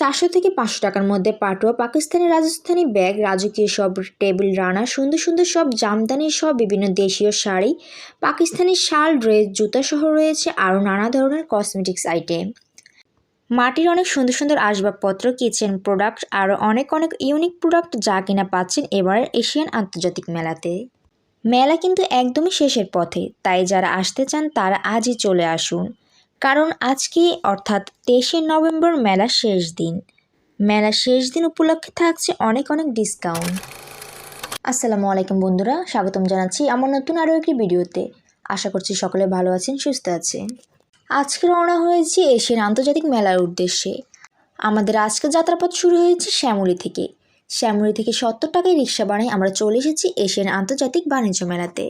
চারশো থেকে পাঁচশো টাকার মধ্যে পাটুয়া পাকিস্তানি রাজস্থানি ব্যাগ, রাজকীয় সব টেবিল রানার সুন্দর সুন্দর সব জামদানি সব বিভিন্ন দেশীয় শাড়ি, পাকিস্তানি শাল, ড্রেস, জুতা সহ রয়েছে আরও নানা ধরনের কসমেটিক্স আইটেম মাটির অনেক সুন্দর সুন্দর আসবাবপত্র কিচেন প্রোডাক্ট আরও অনেক অনেক ইউনিক প্রোডাক্ট যা কিনা পাচ্ছেন এবারের এশিয়ান আন্তর্জাতিক মেলাতে। মেলা কিন্তু একদমই শেষের পথে, তাই যারা আসতে চান তারা আজই চলে আসুন। কারণ আজকে অর্থাৎ তেইশে নভেম্বর মেলা শেষ দিন। মেলা শেষ দিন উপলক্ষে থাকছে অনেক অনেক ডিসকাউন্ট আসসালামু আলাইকুম বন্ধুরা, স্বাগতম জানাচ্ছি আমার নতুন আরও একটি ভিডিওতে। আশা করছি সকলে ভালো আছেন, সুস্থ আছেন। আজকে রওনা হয়েছে এশিয়ান আন্তর্জাতিক মেলার উদ্দেশ্যে। আমাদের আজকে যাত্রাপথ শুরু হয়েছে শ্যামলী থেকে। শ্যামলী থেকে সত্তর টাকায় রিক্সা বানিয়ে আমরা চলে এসেছি এশিয়ান আন্তর্জাতিক বাণিজ্য মেলাতে।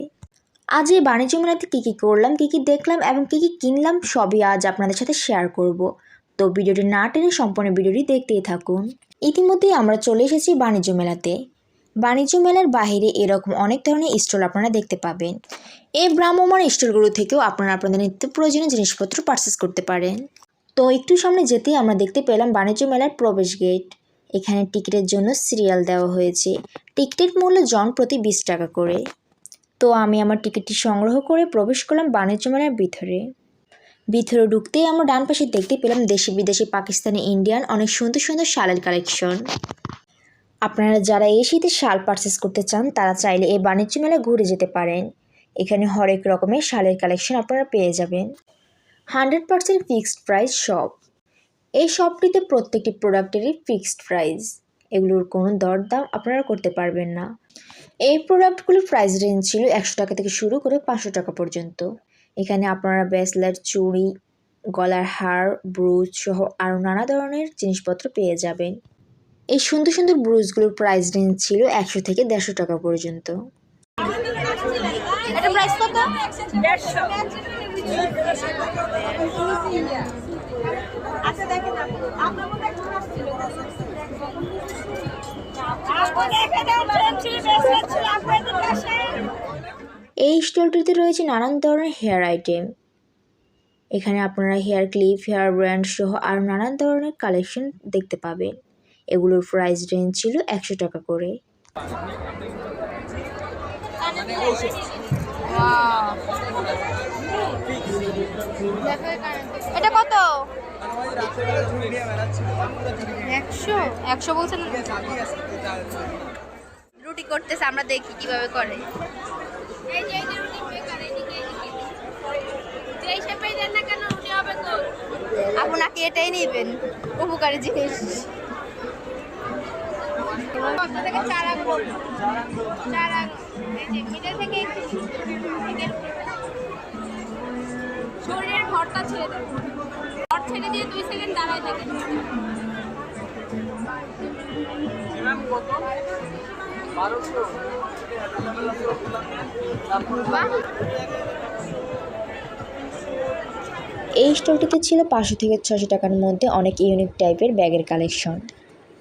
আজ এই বাণিজ্য মেলাতে কী কী করলাম, কী কী দেখলাম এবং কী কী কিনলাম, সবই আজ আপনাদের সাথে শেয়ার করব। তো ভিডিওটি না টেনে সম্পূর্ণ ভিডিওটি দেখতেই থাকুন। ইতিমধ্যেই আমরা চলে এসেছি বাণিজ্য মেলাতে। বাণিজ্য মেলার বাইরে এরকম অনেক ধরনের স্টল আপনারা দেখতে পাবেন। এই ভ্রাম্যমান স্টলগুলো থেকেও আপনারা আপনাদের নিত্য প্রয়োজনীয় জিনিসপত্র পারচেস করতে পারেন। তো একটু সামনে যেতেই আমরা দেখতে পেলাম বাণিজ্য মেলার প্রবেশ গেট এখানে টিকিটের জন্য সিরিয়াল দেওয়া হয়েছে। টিকিটের মূল্য জন প্রতি বিশ টাকা করে। তো আমি আমার টিকিটটি সংগ্রহ করে প্রবেশ করলাম বাণিজ্য মেলার ভিতরে। ভিতরে ঢুকতেই আমরা ডান পাশে দেখতে পেলাম দেশি বিদেশি পাকিস্তানি ইন্ডিয়ান অনেক সুন্দর সুন্দর শালের কালেকশন। আপনারা যারা এই শীতে শাল পারচেস করতে চান, তারা চাইলে এই বাণিজ্য মেলায় ঘুরে যেতে পারেন। এখানে হরেক রকমের শালের কালেকশন আপনারা পেয়ে যাবেন। Hundred percent fixed price shop এই শপটিতে প্রত্যেকটি প্রোডাক্টেরই ফিক্সড প্রাইস এগুলোর কোনো দরদাম আপনারা করতে পারবেন না। এই প্রোডাক্টগুলোর প্রাইস রেঞ্জ ছিল একশো টাকা থেকে শুরু করে পাঁচশো টাকা পর্যন্ত। এখানে আপনারা ব্রেসলেট চুড়ি গলার হার ব্রুজ সহ আরও নানা ধরনের জিনিসপত্র পেয়ে যাবেন। এই সুন্দর সুন্দর ব্রুজগুলোর প্রাইস রেঞ্জ ছিল একশো থেকে দেড়শো টাকা পর্যন্ত। আচ্ছা দেখেন এই স্টলটিতে রয়েছে নানান ধরনের হেয়ার আইটেম। এখানে আপনারা হেয়ার ক্লিপ হেয়ার ব্র্যান্ড সহ আর নানান ধরনের কালেকশন দেখতে পাবেন। এগুলোর প্রাইস রেঞ্জ ছিল একশো টাকা করে। এটা কত? একশো একশো বলছেন রুটি করতেছে আমরা দেখি কীভাবে করে। আপনাকে এটাই নেবেন উপকারী জিনিস। শরীরের ভরটা ছেড়ে দেন ভর ছেড়ে দিয়ে দুই সেকেন্ড দাঁড়ায় বাহ এই স্টলটিতে ছিল পাঁচশো থেকে ছশো টাকার মধ্যে অনেক ইউনিক টাইপের ব্যাগের কালেকশন।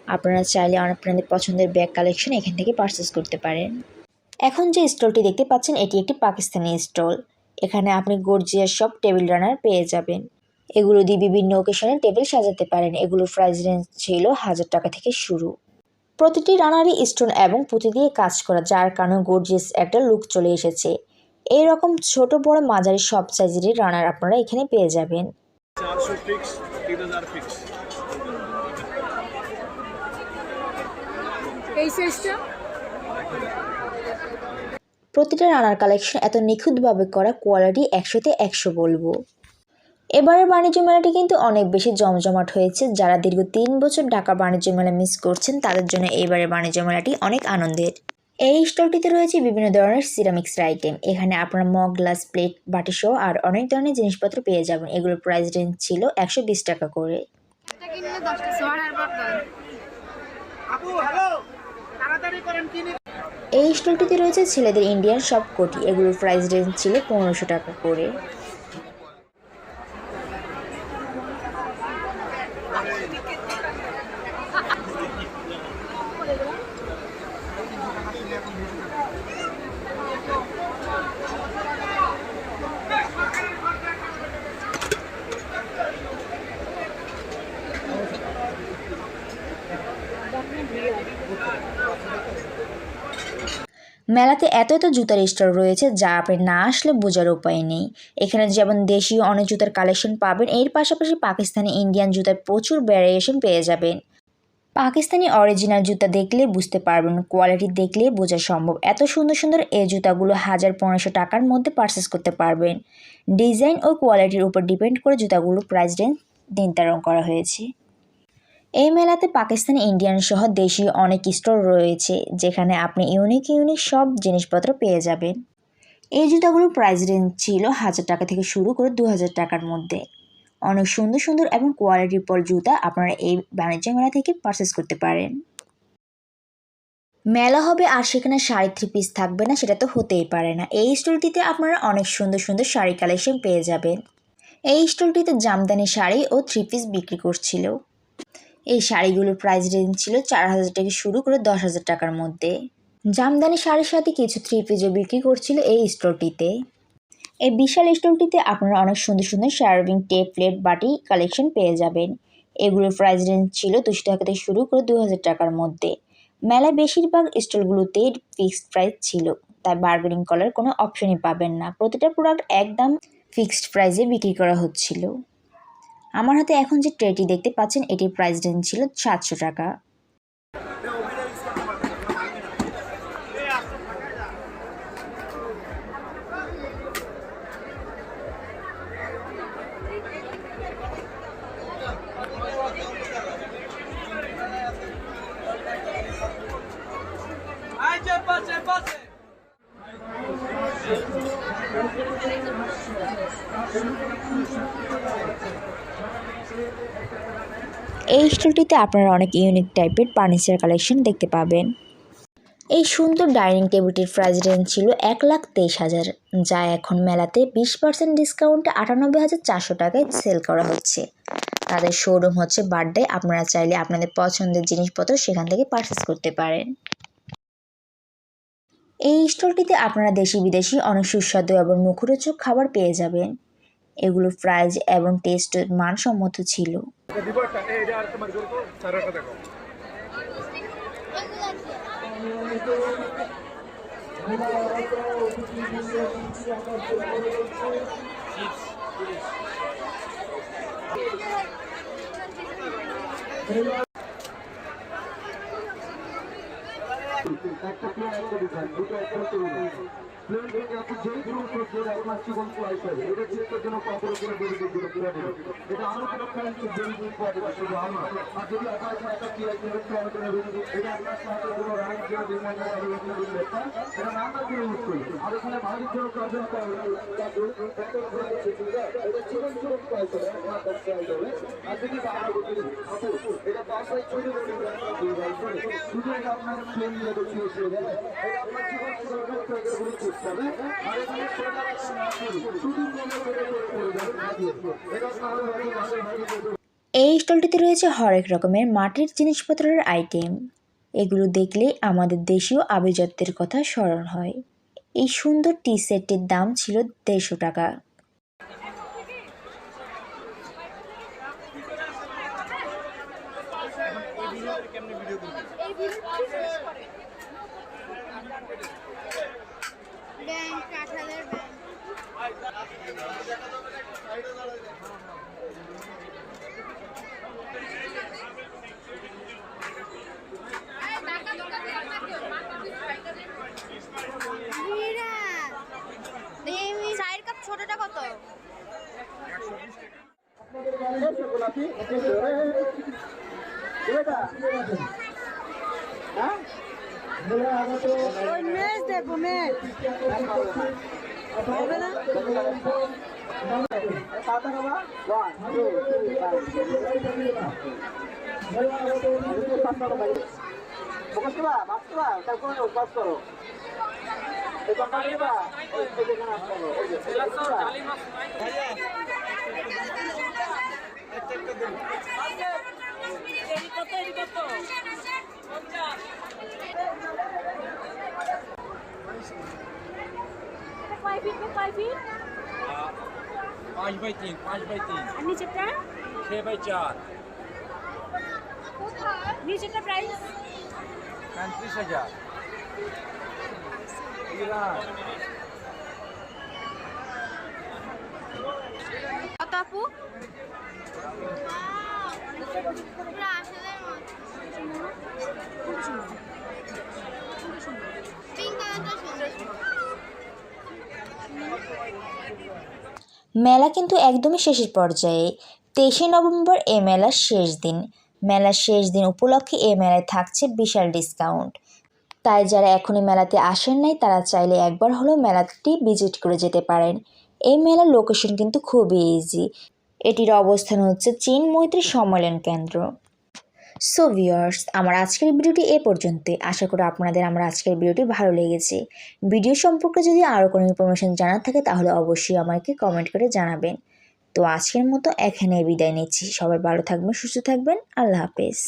আপনারা চাইলে আপনাদের পছন্দের ব্যাগ কালেকশন এখান থেকে পারচেস করতে পারেন। এখন যে স্টলটি দেখতে পাচ্ছেন, এটি একটি পাকিস্তানি স্টল। এখানে আপনি গর্জিয়ার সব টেবিল রানার পেয়ে যাবেন। এগুলো দিয়ে বিভিন্ন ওকেশনে টেবিল সাজাতে পারেন। এগুলোর প্রাইস রেঞ্জ ছিল হাজার টাকা থেকে শুরু। প্রতিটি রানারই স্টোন এবং পুঁতি দিয়ে কাজ করা যার কারণে গর্জিয়াস একটা লুক চলে এসেছে। এই রকম ছোট বড় মাঝারি সব সাইজেরই রানার আপনারা এখানে পেয়ে যাবেন। প্রতিটা রানার কালেকশন এত নিখুঁতভাবে করা কোয়ালিটি একশোতে একশো বলব। এবারের বাণিজ্য মেলাটি কিন্তু অনেক বেশি জমজমাট হয়েছে। যারা দীর্ঘ তিন বছর ঢাকা বাণিজ্য মেলা মিস করছেন তাদের জন্য এইবারের বাণিজ্য মেলাটি অনেক আনন্দের। এই স্টলটিতে রয়েছে বিভিন্ন ধরনের সিরামিক্স আইটেম এখানে আপনারা মগ গ্লাস প্লেট বাটি সহ আর অনেক ধরনের জিনিসপত্র পেয়ে যাবেন। এগুলোর প্রাইস রেঞ্জ ছিল একশো বিশ টাকা করে। এই স্টলটিতে রয়েছে ছেলেদের ইন্ডিয়ান সব কোটি। এগুলোর প্রাইস রেঞ্জ ছিল পনেরোশো টাকা করে। মেলাতে এত এত জুতার স্টোর রয়েছে যা আপনি না আসলে বোঝার উপায় নেই। এখানে যেমন দেশীয় অনেক জুতার কালেকশন পাবেন, এর পাশাপাশি পাকিস্তানি ইন্ডিয়ান জুতার প্রচুর ভ্যারিয়েশন পেয়ে যাবেন। পাকিস্তানি অরিজিনাল জুতা দেখলে বুঝতে পারবেন কোয়ালিটি দেখলে বোঝা সম্ভব। এত সুন্দর সুন্দর এই জুতাগুলো হাজার পনেরোশো টাকার মধ্যে পারচেস করতে পারবেন। ডিজাইন ও কোয়ালিটির উপর ডিপেন্ড করে জুতাগুলোর প্রাইস রেঞ্জ নির্ধারণ করা হয়েছে। এই মেলাতে পাকিস্তানি ইন্ডিয়ান সহ দেশীয় অনেক স্টোর রয়েছে, যেখানে আপনি ইউনিক ইউনিক সব জিনিসপত্র পেয়ে যাবেন। এই জুতাগুলোর প্রাইস রেঞ্জ ছিল হাজার টাকা থেকে শুরু করে দু হাজার টাকার মধ্যে। অনেক সুন্দর সুন্দর এবং কোয়ালিটির পর জুতা আপনারা এই বাণিজ্য মেলা থেকে পারচেস করতে পারেন। মেলা হবে আর সেখানে শাড়ি থ্রি পিস থাকবে না, সেটা তো হতেই পারে না। এই স্টলটিতে আপনারা অনেক সুন্দর সুন্দর শাড়ি কালেকশন পেয়ে যাবেন। এই স্টলটিতে জামদানি শাড়ি ও থ্রি পিস বিক্রি করছিল। এই শাড়িগুলোর প্রাইস রেঞ্জ ছিল চার হাজার থেকে শুরু করে দশ হাজার টাকার মধ্যে। জামদানি শাড়ির সাথে কিছু থ্রি পিসও বিক্রি করছিল এই স্টোরটিতে এই বিশাল স্টোরটিতে আপনারা অনেক সুন্দর সুন্দর সার্ভিং টেপ, প্লেট, বাটি, কালেকশন পেয়ে যাবেন। এগুলোর প্রাইস রেঞ্জ ছিল দুশো টাকা থেকে শুরু করে দু হাজার টাকার মধ্যে। মেলায় বেশিরভাগ স্টলগুলোতে ফিক্সড প্রাইস ছিল, তাই বার্গেনিং করার কোনো অপশনই পাবেন না। প্রতিটা প্রোডাক্ট একদম ফিক্সড প্রাইসে বিক্রি করা হচ্ছিল। আমার হাতে এখন যে ট্রেটি দেখতে পাচ্ছেন, এটির প্রাইস রেঞ্জ ছিল সাতশো টাকা। এই স্টলটিতে আপনারা অনেক ইউনিক টাইপের ফার্নিচার কালেকশন দেখতে পাবেন। এই সুন্দর ডাইনিং টেবিলটির প্রাইস রেঞ্জ ছিল এক লাখ তেইশ হাজার, যা এখন মেলাতে বিশ পার্সেন্ট ডিসকাউন্টে আটানব্বই হাজার চারশো টাকায় সেল করা হচ্ছে। তাদের শোরুম হচ্ছে বার্থডে আপনারা চাইলে আপনাদের পছন্দের জিনিসপত্র সেখান থেকে পারচেস করতে পারেন। এই স্টলটিতে আপনারা দেশি বিদেশি অনেক সুস্বাদু এবং মুখরোচক খাবার পেয়ে যাবেন। এগুলো প্রাইস এবং টেস্ট মানসম্মত ছিল আর তোমার জন্য চার হাজার টাকা একটা প্লেয়ার একটা ডিজাইন দুটো একটা প্লেয়ার থেকে আপনি কোনো আপনার জীবন আসবে এটা চিন্তার জন্য কপর করে বেরিয়ে দিতে পুরো এটা আমার কোনো আর বেরিয়ে এটা আপনার সাথে কোনো আর এখানে ভারী আসবে আর যদি আপনার প্লেন দিয়ে এই স্টলটিতে রয়েছে হরেক রকমের মাটির জিনিসপত্রের আইটেম। এগুলো দেখলে আমাদের দেশীয় আভিজাত্যের কথা স্মরণ হয়। এই সুন্দর টি সেটটির দাম ছিল দেড়শো টাকা। ওই মেজ দেখো মেজ হবে না কয় ফিট পাঁচ বাই তিন পাঁচ তিন আর চার নিচেরটা প্রাইস পঁয়ত্রিশ হাজার কত আপু মেলা কিন্তু একদমই শেষের পর্যায়ে। তেইশে নভেম্বর এ মেলার শেষ দিন। মেলার শেষ দিন উপলক্ষে এ মেলায় থাকছে বিশাল ডিসকাউন্ট। তাই যারা এখনই মেলাতে আসেন নাই, তারা চাইলে একবার হলেও মেলাটি ভিজিট করে যেতে পারেন। এই মেলার লোকেশন কিন্তু খুবই ইজি এটির অবস্থান হচ্ছে চীন মৈত্রী সম্মেলন কেন্দ্র। সো ভিউয়ার্স আমার আজকের ভিডিওটি এ পর্যন্তই। আশা করি আপনাদের আমার আজকের ভিডিওটি ভালো লেগেছে। ভিডিও সম্পর্কে যদি আরও কোনো ইনফরমেশান জানার থাকে, তাহলে অবশ্যই আমাকে কমেন্ট করে জানাবেন। তো আজকের মতো এখানে বিদায় নিচ্ছি। সবাই ভালো থাকবেন, সুস্থ থাকবেন। আল্লাহ হাফেজ।